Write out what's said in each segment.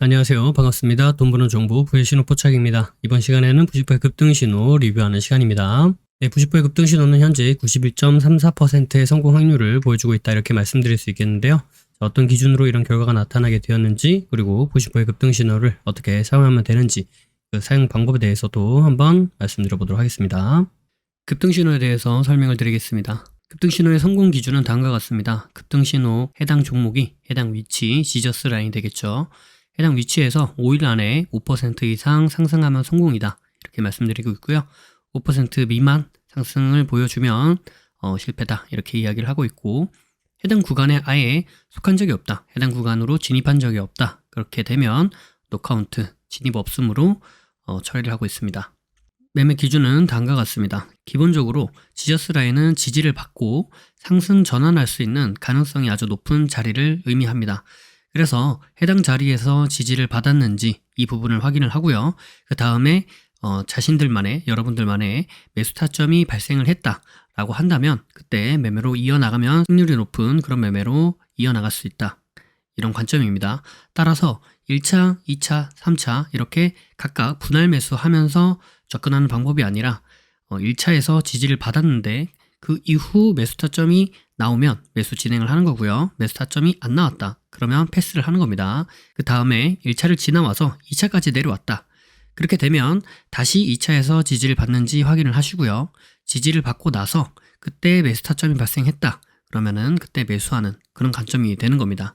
안녕하세요. 반갑습니다. 돈 버는 정보 부의 신호 포착입니다. 이번 시간에는 90% 급등 신호 리뷰하는 시간입니다. 네, 90% 급등 신호는 현재 91.34%의 성공 확률을 보여주고 있다 이렇게 말씀드릴 수 있겠는데요. 자, 어떤 기준으로 이런 결과가 나타나게 되었는지 그리고 90% 급등 신호를 어떻게 사용하면 되는지 그 사용 방법에 대해서도 한번 말씀드려 보도록 하겠습니다. 급등 신호에 대해서 설명을 드리겠습니다. 급등 신호의 성공 기준은 다음과 같습니다. 급등 신호 해당 종목이 해당 위치 지저스 라인이 되겠죠. 해당 위치에서 5일 안에 5% 이상 상승하면 성공이다. 이렇게 말씀드리고 있고요. 5% 미만 상승을 보여주면 어, 실패다. 이렇게 이야기를 하고 있고 해당 구간에 아예 속한 적이 없다. 해당 구간으로 진입한 적이 없다. 그렇게 되면 노카운트 진입 없음으로 어, 처리를 하고 있습니다. 매매 기준은 다음과 같습니다. 기본적으로 지저스 라인은 지지를 받고 상승 전환할 수 있는 가능성이 아주 높은 자리를 의미합니다. 그래서 해당 자리에서 지지를 받았는지 이 부분을 확인을 하고요. 그 다음에 어, 자신들만의 여러분들만의 매수 타점이 발생을 했다라고 한다면 그때 매매로 이어나가면 승률이 높은 그런 매매로 이어나갈 수 있다. 이런 관점입니다. 따라서 1차, 2차, 3차 이렇게 각각 분할 매수하면서 접근하는 방법이 아니라 어, 1차에서 지지를 받았는데 그 이후 매수 타점이 나오면 매수 진행을 하는 거고요. 매수 타점이 안 나왔다. 그러면 패스를 하는 겁니다. 그 다음에 1차를 지나와서 2차까지 내려왔다. 그렇게 되면 다시 2차에서 지지를 받는지 확인을 하시고요. 지지를 받고 나서 그때 매수 타점이 발생했다. 그러면은 그때 매수하는 그런 관점이 되는 겁니다.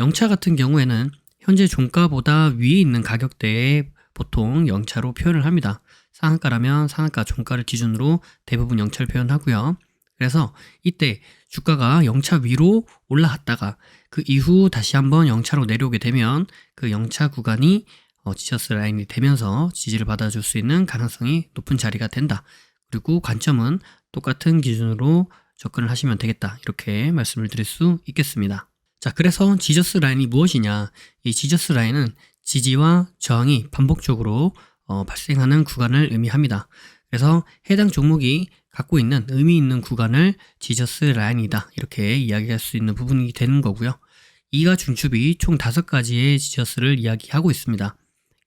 영차 같은 경우에는 현재 종가보다 위에 있는 가격대에 보통 영차로 표현을 합니다. 상한가라면 상한가 종가를 기준으로 대부분 영차를 표현하고요. 그래서 이때 주가가 영차 위로 올라갔다가 그 이후 다시 한번 영차로 내려오게 되면 그 영차 구간이 어, 지저스 라인이 되면서 지지를 받아줄 수 있는 가능성이 높은 자리가 된다. 그리고 관점은 똑같은 기준으로 접근을 하시면 되겠다. 이렇게 말씀을 드릴 수 있겠습니다. 자, 그래서 지저스 라인이 무엇이냐? 이 지저스 라인은 지지와 저항이 반복적으로 어, 발생하는 구간을 의미합니다. 그래서 해당 종목이 갖고 있는 의미 있는 구간을 지저스 라인이다. 이렇게 이야기할 수 있는 부분이 되는 거고요. 이가 중축이 총 다섯 가지의 지저스를 이야기하고 있습니다.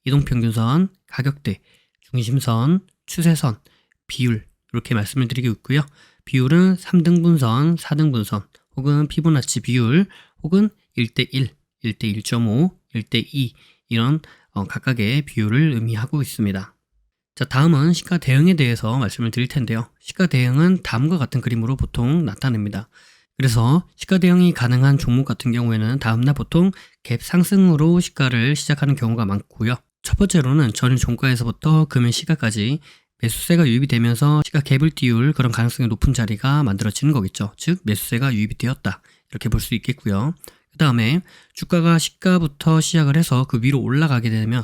이동평균선, 가격대, 중심선, 추세선, 비율 이렇게 말씀을 드리고 있고요. 비율은 3등분선, 4등분선 혹은 피보나치 비율 혹은 1대1, 1대1.5, 1대2 이런 어, 각각의 비율을 의미하고 있습니다. 자, 다음은 시가 대응에 대해서 말씀을 드릴 텐데요. 시가 대응은 다음과 같은 그림으로 보통 나타냅니다. 그래서 시가 대응이 가능한 종목 같은 경우에는 다음날 보통 갭 상승으로 시가를 시작하는 경우가 많고요. 첫 번째로는 전일 종가에서부터 금일 시가까지 매수세가 유입이 되면서 시가 갭을 띄울 그런 가능성이 높은 자리가 만들어지는 거겠죠. 즉 매수세가 유입이 되었다. 이렇게 볼 수 있겠고요. 그 다음에 주가가 시가부터 시작을 해서 그 위로 올라가게 되면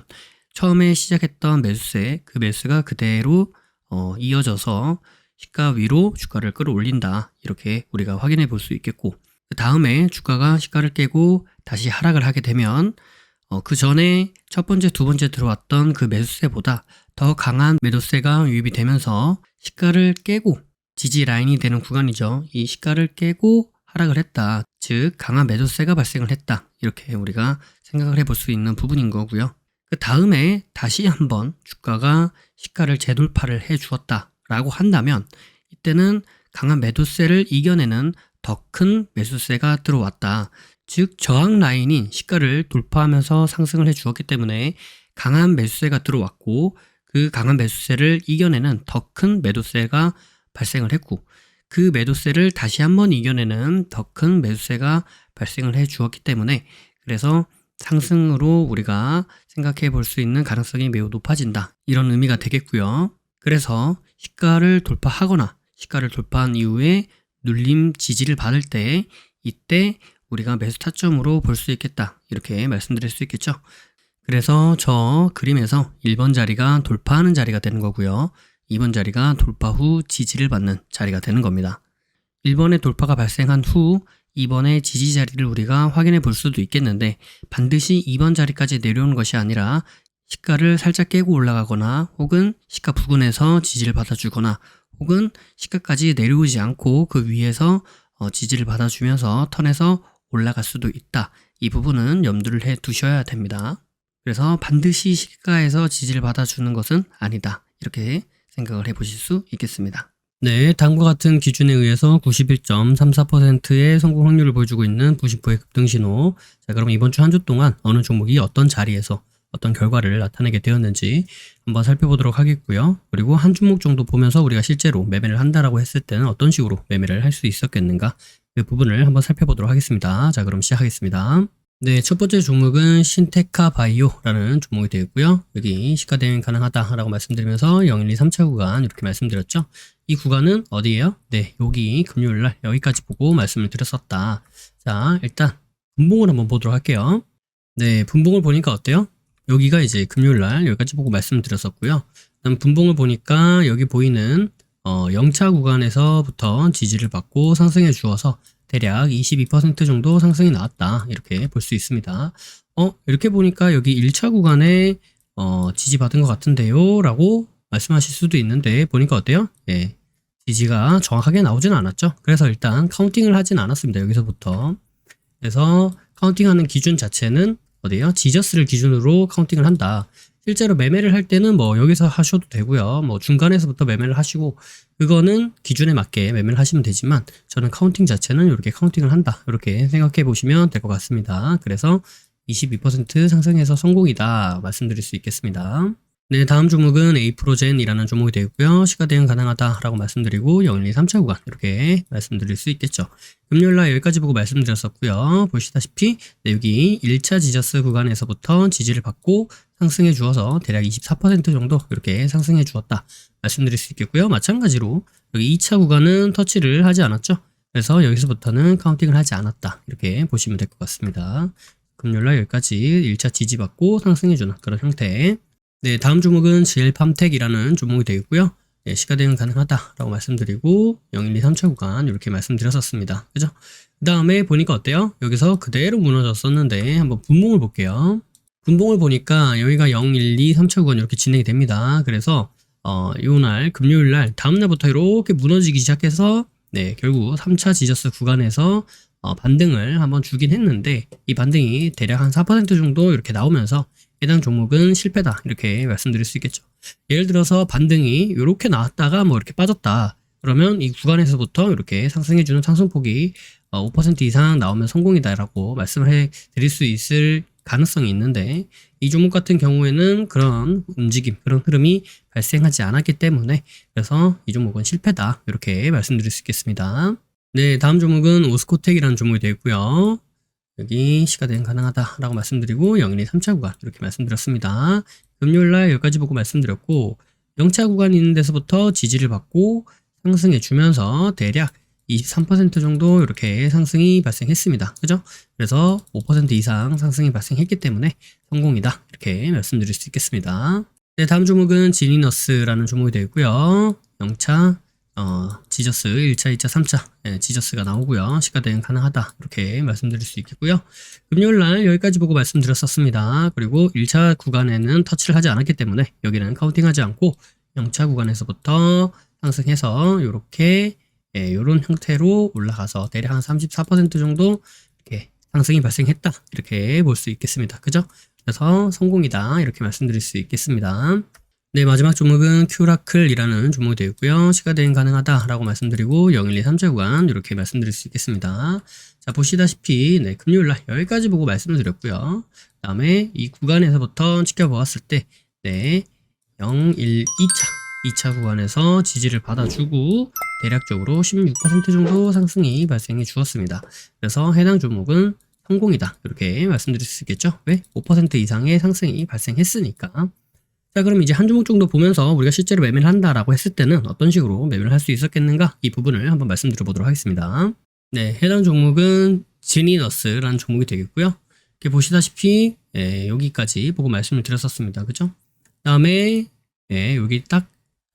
처음에 시작했던 매수세 그 매수가 그대로 어, 이어져서 시가 위로 주가를 끌어올린다. 이렇게 우리가 확인해 볼 수 있겠고 그 다음에 주가가 시가를 깨고 다시 하락을 하게 되면 어, 그 전에 첫 번째 두 번째 들어왔던 그 매수세보다 더 강한 매도세가 유입이 되면서 시가를 깨고 지지 라인이 되는 구간이죠. 이 시가를 깨고 하락을 했다. 즉 강한 매도세가 발생을 했다. 이렇게 우리가 생각을 해볼 수 있는 부분인 거고요 그 다음에 다시 한번 주가가 시가를 재돌파를 해 주었다라고 한다면 이때는 강한 매도세를 이겨내는 더 큰 매수세가 들어왔다. 즉 저항 라인인 시가를 돌파하면서 상승을 해 주었기 때문에 강한 매수세가 들어왔고 그 강한 매수세를 이겨내는 더 큰 매도세가 발생을 했고 그 매도세를 다시 한번 이겨내는 더 큰 매수세가 발생을 해 주었기 때문에 그래서 상승으로 우리가 생각해 볼 수 있는 가능성이 매우 높아진다. 이런 의미가 되겠고요. 그래서 시가를 돌파하거나 시가를 돌파한 이후에 눌림 지지를 받을 때 이때 우리가 매수 타점으로 볼 수 있겠다. 이렇게 말씀드릴 수 있겠죠. 그래서 저 그림에서 1번 자리가 돌파하는 자리가 되는 거고요. 2번 자리가 돌파 후 지지를 받는 자리가 되는 겁니다. 1번의 돌파가 발생한 후 2번의 지지 자리를 우리가 확인해 볼 수도 있겠는데 반드시 2번 자리까지 내려오는 것이 아니라 시가를 살짝 깨고 올라가거나 혹은 시가 부근에서 지지를 받아주거나 혹은 시가까지 내려오지 않고 그 위에서 어, 지지를 받아주면서 턴에서 올라갈 수도 있다. 이 부분은 염두를 해 두셔야 됩니다. 그래서 반드시 시가에서 지지를 받아주는 것은 아니다. 이렇게 생각을 해 보실 수 있겠습니다. 네, 다음과 같은 기준에 의해서 91.34%의 성공 확률을 보여주고 있는 90%의 급등 신호. 자, 그럼 이번 주 한 주 동안 어느 종목이 어떤 자리에서 어떤 결과를 나타내게 되었는지 한번 살펴보도록 하겠고요. 그리고 한 종목 정도 보면서 우리가 실제로 매매를 한다라고 했을 때는 어떤 식으로 매매를 할 수 있었겠는가 그 부분을 한번 살펴보도록 하겠습니다. 자, 그럼 시작하겠습니다. 네, 첫 번째 종목은 신테카 바이오라는 종목이 되어 있고요. 여기 시가 대응 가능하다라고 말씀드리면서 012 3차 구간 이렇게 말씀드렸죠. 이 구간은 어디예요? 네, 여기 금요일 날 여기까지 보고 말씀을 드렸었다. 자, 일단 분봉을 한번 보도록 할게요. 네, 분봉을 보니까 어때요? 여기가 이제 금요일 날 여기까지 보고 말씀을 드렸었고요. 그다음 분봉을 보니까 여기 보이는 어, 0차 구간에서부터 지지를 받고 상승해 주어서 대략 22% 정도 상승이 나왔다. 이렇게 볼 수 있습니다. 어, 이렇게 보니까 여기 1차 구간에 어, 지지받은 것 같은데요. 라고 말씀하실 수도 있는데 보니까 어때요? 예. 지지가 정확하게 나오진 않았죠. 그래서 일단 카운팅을 하진 않았습니다. 여기서부터. 그래서 카운팅하는 기준 자체는 어디에요? 지저스를 기준으로 카운팅을 한다. 실제로 매매를 할 때는 뭐 여기서 하셔도 되고요. 뭐 중간에서부터 매매를 하시고 그거는 기준에 맞게 매매를 하시면 되지만 저는 카운팅 자체는 이렇게 카운팅을 한다. 이렇게 생각해 보시면 될 것 같습니다. 그래서 22% 상승해서 성공이다 말씀드릴 수 있겠습니다. 네, 다음 종목은 에이프로젠이라는 종목이 되고요. 시가 대응 가능하다라고 말씀드리고 012 3차 구간 이렇게 말씀드릴 수 있겠죠. 금요일 날 여기까지 보고 말씀드렸었고요. 보시다시피 네, 여기 1차 지저스 구간에서부터 지지를 받고 상승해 주어서 대략 24% 정도 이렇게 상승해 주었다 말씀드릴 수 있겠고요. 마찬가지로 여기 2차 구간은 터치를 하지 않았죠. 그래서 여기서부터는 카운팅을 하지 않았다 이렇게 보시면 될 것 같습니다. 금요일 날 여기까지 1차 지지받고 상승해 주는 그런 형태 네, 다음 종목은 GL팜텍이라는 종목이 되어 있고요. 네, 시가 대응 가능하다라고 말씀드리고 0, 1, 2, 3차 구간 이렇게 말씀드렸었습니다. 그죠? 그 다음에 보니까 어때요? 여기서 그대로 무너졌었는데 한번 분봉을 볼게요. 분봉을 보니까 여기가 0, 1, 2, 3차 구간 이렇게 진행이 됩니다. 그래서 어, 요날 금요일 날 다음 날부터 이렇게 무너지기 시작해서 네, 결국 3차 지저스 구간에서 어, 반등을 한번 주긴 했는데 이 반등이 대략 한 4% 정도 이렇게 나오면서 해당 종목은 실패다 이렇게 말씀드릴 수 있겠죠. 예를 들어서 반등이 이렇게 나왔다가 뭐 이렇게 빠졌다. 그러면 이 구간에서부터 이렇게 상승해주는 상승폭이 5% 어, 이상 나오면 성공이다라고 말씀을 해 드릴 수 있을 가능성이 있는데 이 종목 같은 경우에는 그런 움직임, 그런 흐름이 발생하지 않았기 때문에 그래서 이 종목은 실패다 이렇게 말씀드릴 수 있겠습니다. 네, 다음 종목은 오스코텍이라는 종목이 되고요. 여기 시가 대응 가능하다라고 말씀드리고 0, 1, 2, 3차 구간 이렇게 말씀드렸습니다. 금요일날 여기까지 보고 말씀드렸고 0차 구간이 있는 데서부터 지지를 받고 상승해 주면서 대략 23% 정도 이렇게 상승이 발생했습니다. 그죠? 그래서 5% 이상 상승이 발생했기 때문에 성공이다. 이렇게 말씀드릴 수 있겠습니다. 네, 다음 종목은 지니너스라는 종목이 되고요. 0차 어, 지저스 1차, 2차, 3차 예, 지저스가 나오고요. 시가 대응 가능하다 이렇게 말씀드릴 수 있겠고요. 금요일 날 여기까지 보고 말씀드렸었습니다. 그리고 1차 구간에는 터치를 하지 않았기 때문에 여기는 카운팅하지 않고 0차 구간에서부터 상승해서 이렇게 예, 이런 형태로 올라가서 대략 한 34% 정도 이렇게 상승이 발생했다 이렇게 볼 수 있겠습니다. 그죠? 그래서 성공이다 이렇게 말씀드릴 수 있겠습니다. 네, 마지막 종목은 큐라클이라는 종목이 되어 있고요. 시가 대응 가능하다라고 말씀드리고 0, 1, 2, 3차 구간 이렇게 말씀드릴 수 있겠습니다. 자, 보시다시피 네, 금요일 날 여기까지 보고 말씀을 드렸고요. 그 다음에 이 구간에서부터 지켜보았을 때 네, 0, 1, 2차 2차 구간에서 지지를 받아주고 대략적으로 16% 정도 상승이 발생해 주었습니다. 그래서 해당 종목은 성공이다. 이렇게 말씀드릴 수 있겠죠? 왜? 5% 이상의 상승이 발생했으니까. 자, 그럼 이제 한 종목 정도 보면서 우리가 실제로 매매를 한다라고 했을 때는 어떤 식으로 매매를 할 수 있었겠는가? 이 부분을 한번 말씀드려 보도록 하겠습니다. 네, 해당 종목은 지니너스라는 종목이 되겠고요. 이렇게 보시다시피 예, 여기까지 보고 말씀을 드렸었습니다. 그죠? 다음에 예, 여기 딱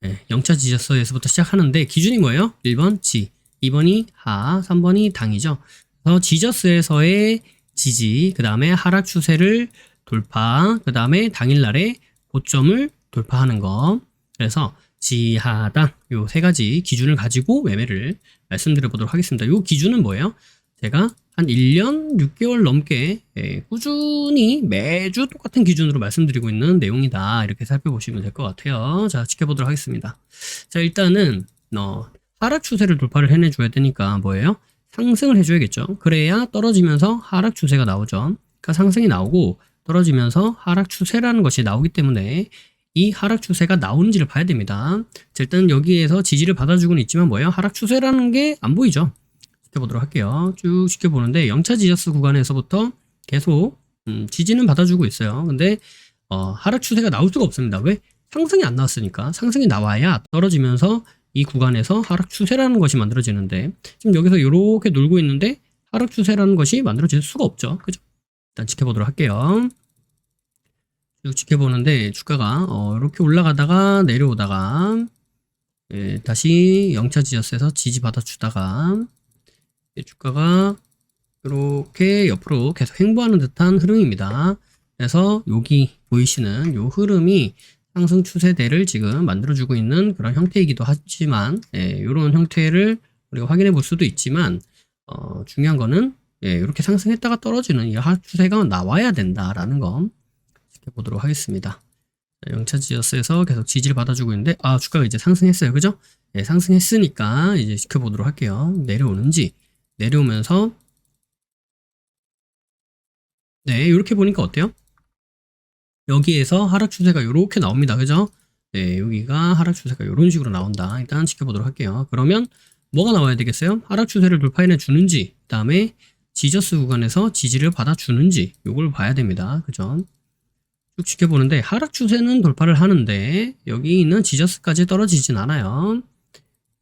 예, 0차 지저스에서부터 시작하는데 기준이 뭐예요? 1번 지, 2번이 하, 3번이 당이죠. 그래서 지저스에서의 지지, 그 다음에 하락 추세를 돌파, 그 다음에 당일날에 고점을 돌파하는 거. 그래서 지하당 요 세 가지 기준을 가지고 매매를 말씀드려 보도록 하겠습니다. 요 기준은 뭐예요? 제가 한 1년 6개월 넘게 예, 꾸준히 매주 똑같은 기준으로 말씀드리고 있는 내용이다. 이렇게 살펴보시면 될 것 같아요. 자, 지켜보도록 하겠습니다. 자, 일단은 어, 하락 추세를 돌파를 해내줘야 되니까 뭐예요? 상승을 해줘야겠죠. 그래야 떨어지면서 하락 추세가 나오죠. 그러니까 상승이 나오고 떨어지면서 하락 추세라는 것이 나오기 때문에 이 하락 추세가 나오는지를 봐야 됩니다. 자, 일단 여기에서 지지를 받아주고는 있지만 뭐예요? 하락 추세라는 게 안 보이죠. 지켜보도록 할게요. 쭉 지켜보는데 영차 지저스 구간에서부터 계속 음, 지지는 받아주고 있어요. 근데 어, 하락 추세가 나올 수가 없습니다. 왜? 상승이 안 나왔으니까 상승이 나와야 떨어지면서 이 구간에서 하락 추세라는 것이 만들어지는데 지금 여기서 이렇게 놀고 있는데 하락 추세라는 것이 만들어질 수가 없죠. 그죠? 일단 지켜보도록 할게요. 쭉 지켜보는데 주가가 어, 이렇게 올라가다가 내려오다가 예, 다시 영차 지저스에서 지지 받아 주다가 예, 주가가 이렇게 옆으로 계속 횡보하는 듯한 흐름입니다. 그래서 여기 보이시는 이 흐름이 상승 추세대를 지금 만들어주고 있는 그런 형태이기도 하지만 예, 이런 형태를 우리가 확인해 볼 수도 있지만 어, 중요한 거는 예, 이렇게 상승했다가 떨어지는 이 하락 추세가 나와야 된다라는 거 지켜보도록 하겠습니다. 자, 영차 지어스에서 계속 지지를 받아주고 있는데 아 주가가 이제 상승했어요, 그죠? 예, 상승했으니까 이제 지켜보도록 할게요. 내려오는지 내려오면서 네 이렇게 보니까 어때요? 여기에서 하락 추세가 이렇게 나옵니다. 그죠? 네, 여기가 하락 추세가 이런 식으로 나온다. 일단 지켜보도록 할게요. 그러면 뭐가 나와야 되겠어요? 하락 추세를 돌파해내 주는지, 그 다음에 지저스 구간에서 지지를 받아주는지, 요걸 봐야 됩니다. 그죠? 쭉 지켜보는데, 하락 추세는 돌파를 하는데, 여기 있는 지저스까지 떨어지진 않아요.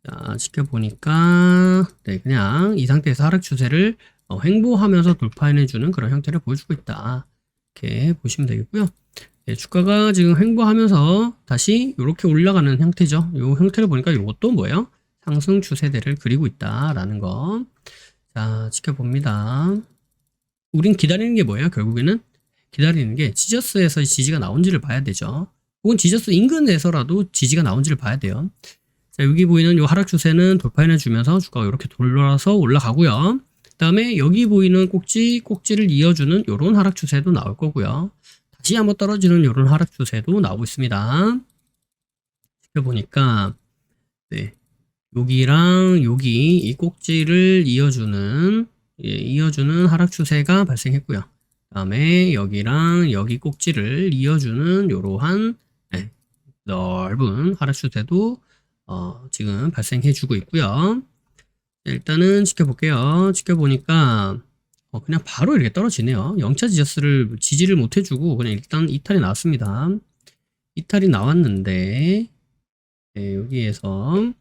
자, 지켜보니까, 네, 그냥 이 상태에서 하락 추세를 어, 횡보하면서 돌파해내주는 그런 형태를 보여주고 있다. 이렇게 보시면 되겠고요. 네, 주가가 지금 횡보하면서 다시 이렇게 올라가는 형태죠. 이 형태를 보니까 이것도 뭐예요? 상승 추세대를 그리고 있다라는 거. 자, 지켜봅니다. 우린 기다리는 게 뭐예요? 결국에는 기다리는 게 지저스에서 지지가 나온지를 봐야 되죠. 혹은 지저스 인근에서라도 지지가 나온지를 봐야 돼요. 자, 여기 보이는 이 하락 추세는 돌파해 주면서 주가가 이렇게 돌아서 올라가고요. 그다음에 여기 보이는 꼭지, 꼭지를 이어주는 이런 하락 추세도 나올 거고요. 다시 한번 떨어지는 이런 하락 추세도 나오고 있습니다. 지켜보니까 네, 여기랑 여기 이 꼭지를 이어주는 예, 이어주는 하락 추세가 발생했고요. 그다음에 여기랑 여기 꼭지를 이어주는 이러한 네, 넓은 하락 추세도 어, 지금 발생해주고 있고요. 일단은 지켜볼게요. 지켜보니까 어, 그냥 바로 이렇게 떨어지네요. 영차 지저스를 지지를 못 해주고 그냥 일단 이탈이 나왔습니다. 이탈이 나왔는데 네, 여기에서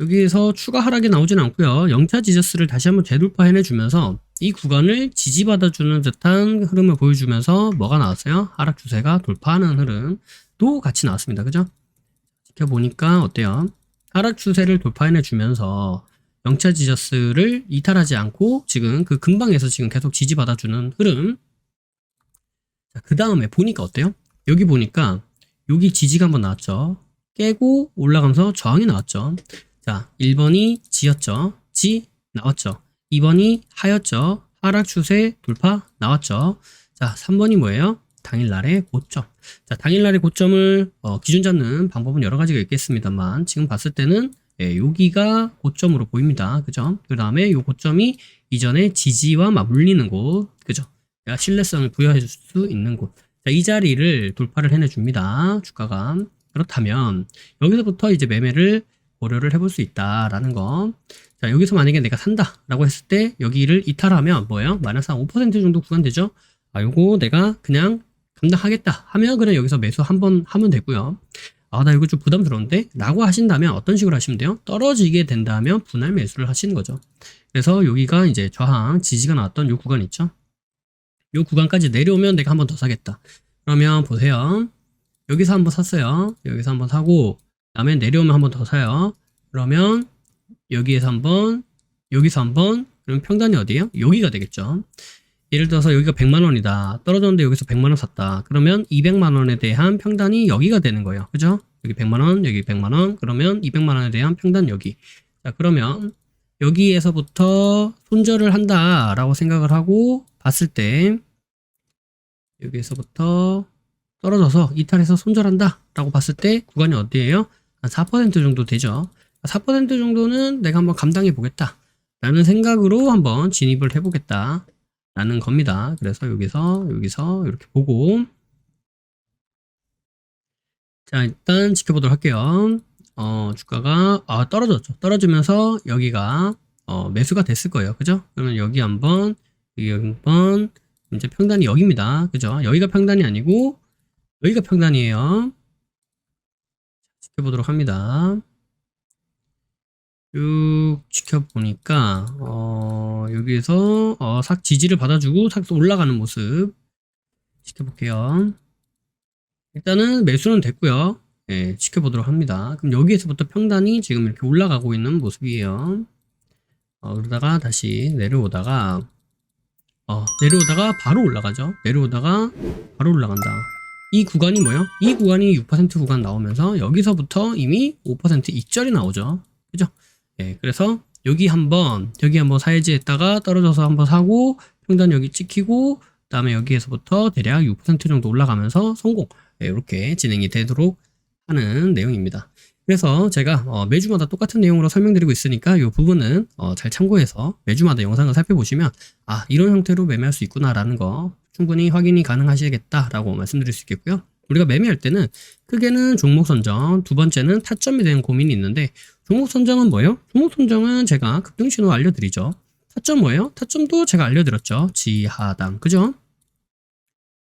여기에서 추가 하락이 나오진 않고요. 영차 지저스를 다시 한번 재돌파해내주면서 이 구간을 지지받아주는 듯한 흐름을 보여주면서 뭐가 나왔어요? 하락 추세가 돌파하는 흐름도 같이 나왔습니다. 그죠? 지켜보니까 어때요? 하락 추세를 돌파해내 주면서 영차 지저스를 이탈하지 않고 지금 그 근방에서 지금 계속 지지받아주는 흐름. 그 다음에 보니까 어때요? 여기 보니까 여기 지지가 한번 나왔죠. 깨고 올라가면서 저항이 나왔죠. 자, 1번이 지였죠. 지 나왔죠. 2번이 하였죠. 하락 추세 돌파 나왔죠. 자, 3번이 뭐예요? 당일날의 고점. 자, 당일날의 고점을 어, 기준 잡는 방법은 여러 가지가 있겠습니다만 지금 봤을 때는 예, 여기가 고점으로 보입니다. 그죠? 그 다음에 이 고점이 이전에 지지와 맞물리는 곳, 그죠? 신뢰성을 부여해 줄 수 있는 곳. 자, 이 자리를 돌파를 해내 줍니다. 주가가. 그렇다면 여기서부터 이제 매매를 고려를 해볼 수 있다라는 거. 자, 여기서 만약에 내가 산다라고 했을 때 여기를 이탈하면 뭐예요? 마이너스 한 5% 정도 구간 되죠? 아, 요거 내가 그냥 감당하겠다 하면 그냥 여기서 매수 한 번 하면 되고요. 아, 나 이거 좀 부담스러운데? 라고 하신다면 어떤 식으로 하시면 돼요? 떨어지게 된다면 분할 매수를 하시는 거죠. 그래서 여기가 이제 저항, 지지가 나왔던 요 구간 있죠? 요 구간까지 내려오면 내가 한 번 더 사겠다. 그러면 보세요. 여기서 한번 샀어요. 여기서 한번 사고, 다음에 내려오면 한 번 더 사요. 그러면 여기에서 한번, 여기서 한번, 그럼 평단이 어디예요? 여기가 되겠죠. 예를 들어서 여기가 100만 원이다. 떨어졌는데 여기서 100만 원 샀다. 그러면 200만 원에 대한 평단이 여기가 되는 거예요. 그죠? 여기 100만 원, 여기 100만 원. 그러면 200만 원에 대한 평단 여기. 자, 그러면 여기에서부터 손절을 한다라고 생각을 하고 봤을 때 여기에서부터 떨어져서 이탈해서 손절한다라고 봤을 때 구간이 어디예요? 한 4% 정도 되죠. 4% 정도는 내가 한번 감당해 보겠다. 라는 생각으로 한번 진입을 해 보겠다. 라는 겁니다. 그래서 여기서 여기서 이렇게 보고 자 일단 지켜보도록 할게요. 어 주가가 아 떨어졌죠. 떨어지면서 여기가 어 매수가 됐을 거예요. 그죠? 그러면 여기 한 번 여기 한 번 이제 평단이 여기입니다. 그죠? 여기가 평단이 아니고 여기가 평단이에요. 지켜보도록 합니다. 쭉 지켜보니까 어, 여기에서 어, 삭 지지를 받아주고 삭 올라가는 모습 지켜볼게요. 일단은 매수는 됐고요. 예, 지켜보도록 합니다. 그럼 여기에서부터 평단이 지금 이렇게 올라가고 있는 모습이에요. 어, 그러다가 다시 내려오다가 어, 내려오다가 바로 올라가죠. 내려오다가 바로 올라간다. 이 구간이 뭐요? 이 구간이 6% 구간 나오면서 여기서부터 이미 5% 익절이 나오죠. 그죠? 예, 그래서 여기 한번 여기 한번 사이즈 했다가 떨어져서 한번 사고 평단 여기 찍히고 그다음에 여기에서부터 대략 6% 정도 올라가면서 성공 예, 이렇게 진행이 되도록 하는 내용입니다. 그래서 제가 어, 매주마다 똑같은 내용으로 설명드리고 있으니까 이 부분은 어, 잘 참고해서 매주마다 영상을 살펴보시면 아 이런 형태로 매매할 수 있구나라는 거 충분히 확인이 가능하시겠다라고 말씀드릴 수 있겠고요. 우리가 매매할 때는 크게는 종목 선정, 두 번째는 타점에 대한 고민이 있는데 종목 선정은 뭐예요? 종목 선정은 제가 급등 신호 알려드리죠. 타점 뭐예요? 타점도 제가 알려드렸죠. 지하당, 그죠?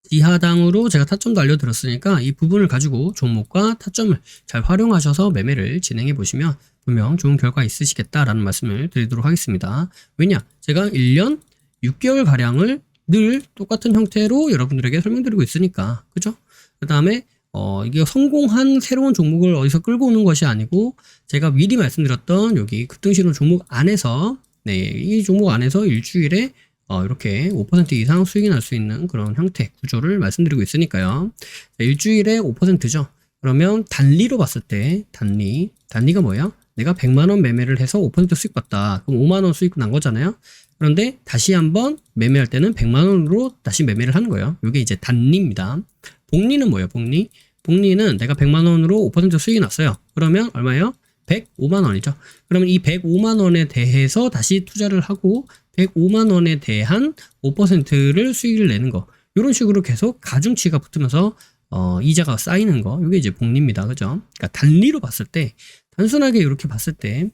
지하당으로 제가 타점도 알려드렸으니까 이 부분을 가지고 종목과 타점을 잘 활용하셔서 매매를 진행해 보시면 분명 좋은 결과 있으시겠다라는 말씀을 드리도록 하겠습니다. 왜냐? 제가 1년 6개월 가량을 늘 똑같은 형태로 여러분들에게 설명드리고 있으니까 그죠? 그 다음에 어, 이게 성공한 새로운 종목을 어디서 끌고 오는 것이 아니고 제가 미리 말씀드렸던 여기 급등신호 종목 안에서 네, 이 종목 안에서 일주일에 어, 이렇게 5% 이상 수익이 날 수 있는 그런 형태 구조를 말씀드리고 있으니까요. 자, 일주일에 5%죠. 그러면 단리로 봤을 때 단리 단리가 뭐예요? 내가 100만 원 매매를 해서 5% 수익 봤다. 그럼 5만 원 수익 난 거잖아요. 그런데 다시 한번 매매할 때는 100만 원으로 다시 매매를 하는 거예요. 이게 이제 단리입니다. 복리는 뭐예요? 복리? 복리는 내가 100만 원으로 5% 수익이 났어요. 그러면 얼마예요? 105만 원이죠. 그러면 이 105만 원에 대해서 다시 투자를 하고 105만 원에 대한 5%를 수익을 내는 거. 이런 식으로 계속 가중치가 붙으면서 어, 이자가 쌓이는 거. 이게 이제 복리입니다. 그죠? 그러니까 단리로 봤을 때 단순하게 이렇게 봤을 때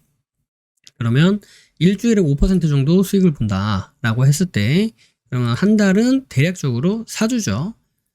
그러면 일주일에 5% 정도 수익을 본다라고 했을 때 그러면 한 달은 대략적으로 4주죠.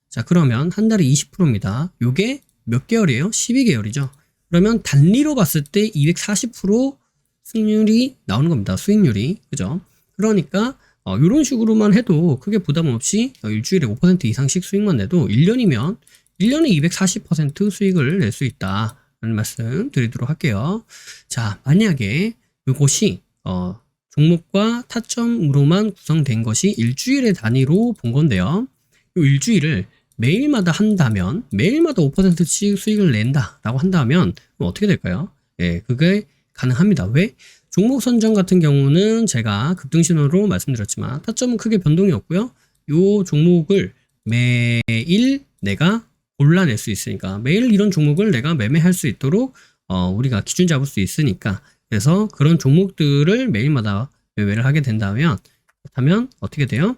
자, 그러면 한 달에 20%입니다. 요게 몇 개월이에요? 12개월이죠. 그러면 단리로 봤을 때 240% 수익률이 나오는 겁니다. 수익률이. 그죠? 그러니까 어, 이런 식으로만 해도 크게 부담 없이 어, 일주일에 5% 이상씩 수익만 내도 1년이면 1년에 240% 수익을 낼 수 있다. 라는 말씀 드리도록 할게요. 자, 만약에 이것이 어, 종목과 타점으로만 구성된 것이 일주일의 단위로 본 건데요. 이 일주일을 매일마다 한다면 매일마다 5%씩 수익을 낸다라고 한다면 어떻게 될까요? 예, 그게 가능합니다. 왜? 종목 선정 같은 경우는 제가 급등 신호로 말씀드렸지만 타점은 크게 변동이 없고요. 이 종목을 매일 내가 골라낼 수 있으니까 매일 이런 종목을 내가 매매할 수 있도록 어, 우리가 기준 잡을 수 있으니까 그래서 그런 종목들을 매일마다 매매를 하게 된다면 그렇다면 어떻게 돼요?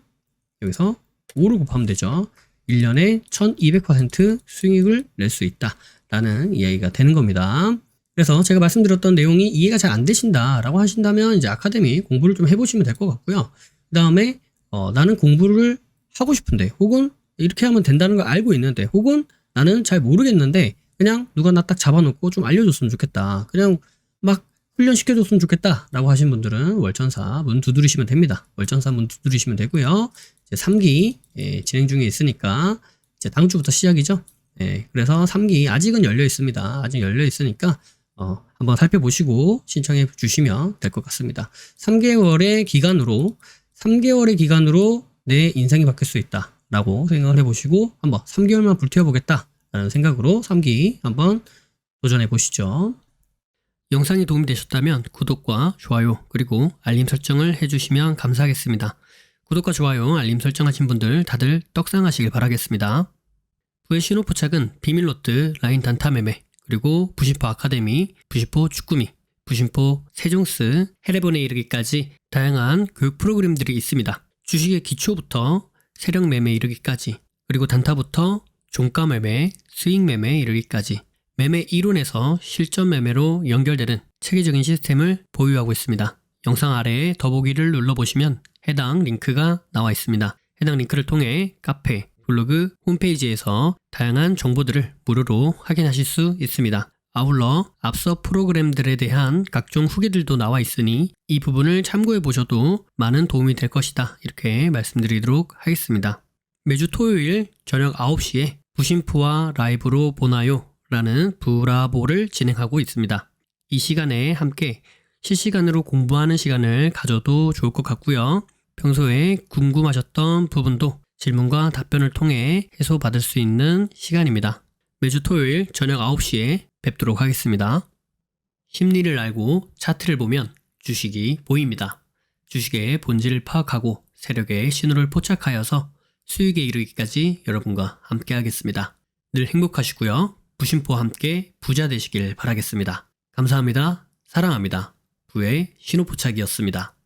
여기서 5를 곱하면 되죠. 1년에 1200% 수익을 낼 수 있다 라는 이야기가 되는 겁니다. 그래서 제가 말씀드렸던 내용이 이해가 잘 안 되신다 라고 하신다면 이제 아카데미 공부를 좀 해보시면 될 것 같고요. 그 다음에 어, 나는 공부를 하고 싶은데 혹은 이렇게 하면 된다는 걸 알고 있는데 혹은 나는 잘 모르겠는데 그냥 누가 나 딱 잡아놓고 좀 알려줬으면 좋겠다. 그냥 막 훈련시켜줬으면 좋겠다 라고 하신 분들은 월천사 문 두드리시면 됩니다. 월천사 문 두드리시면 되고요. 이제 3기 예, 진행 중에 있으니까 이제 다음 주부터 시작이죠. 예, 그래서 3기 아직은 열려 있습니다. 아직 열려 있으니까 어, 한번 살펴보시고 신청해 주시면 될 것 같습니다. 3개월의 기간으로 3개월의 기간으로 내 인생이 바뀔 수 있다 라고 생각을 해보시고 한번 3개월만 불태워 보겠다 라는 생각으로 3기 한번 도전해 보시죠. 영상이 도움이 되셨다면 구독과 좋아요 그리고 알림 설정을 해주시면 감사하겠습니다. 구독과 좋아요, 알림 설정하신 분들 다들 떡상하시길 바라겠습니다. 부의 신호 포착은 비밀로트, 라인 단타 매매, 그리고 부심포 아카데미, 부심포 축구미, 부심포 세종스, 헤레본에 이르기까지 다양한 교육 프로그램들이 있습니다. 주식의 기초부터 세력 매매 이르기까지, 그리고 단타부터 종가 매매, 수익 매매 이르기까지 매매 이론에서 실전 매매로 연결되는 체계적인 시스템을 보유하고 있습니다. 영상 아래에 더보기를 눌러보시면 해당 링크가 나와 있습니다. 해당 링크를 통해 카페, 블로그, 홈페이지에서 다양한 정보들을 무료로 확인하실 수 있습니다. 아울러 앞서 프로그램들에 대한 각종 후기들도 나와 있으니 이 부분을 참고해 보셔도 많은 도움이 될 것이다. 이렇게 말씀드리도록 하겠습니다. 매주 토요일 저녁 9시에 부심프와 라이브로 보나요? 라는 브라보를 진행하고 있습니다. 이 시간에 함께 실시간으로 공부하는 시간을 가져도 좋을 것 같고요. 평소에 궁금하셨던 부분도 질문과 답변을 통해 해소받을 수 있는 시간입니다. 매주 토요일 저녁 9시에 뵙도록 하겠습니다. 심리를 알고 차트를 보면 주식이 보입니다. 주식의 본질을 파악하고 세력의 신호를 포착하여서 수익에 이르기까지 여러분과 함께 하겠습니다. 늘 행복하시고요. 부심포와 함께 부자 되시길 바라겠습니다. 감사합니다. 사랑합니다. 부의 신호 포착이었습니다.